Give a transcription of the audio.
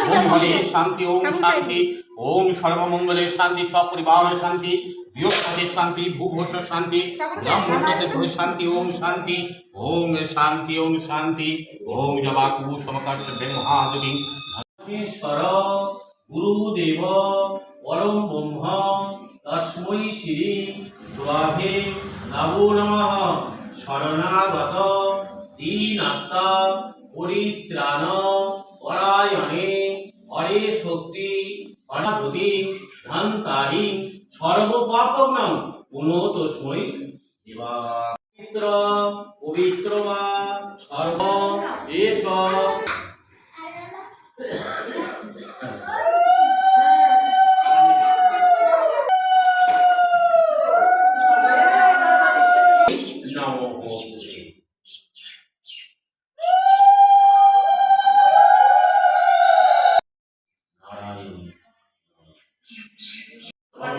ওম শান্তি ওম শান্তি ওম সর্বমঙ্গলে শান্তি সপরিবার শান্তি বৃহস্পতির শান্তি ভূঘোষ শান্তি ব্রহ্মদেব শান্তি ওম শান্তি ওম শান্তি ওম শান্তি ওম জবাকু সমকর্ষ গুরুদেব পরম ব্রহ্ম তস্মৈ শ্রী গুরাভে নমো নমঃ। শরণাগত দীনাত্ম পরিত্রাণ পরায়ণে হরে শক্তি অনাধতি ধন্তারি সর্বপাপগ্নম তো তস্মৈ দেবা পবিত্র পবিত্র বা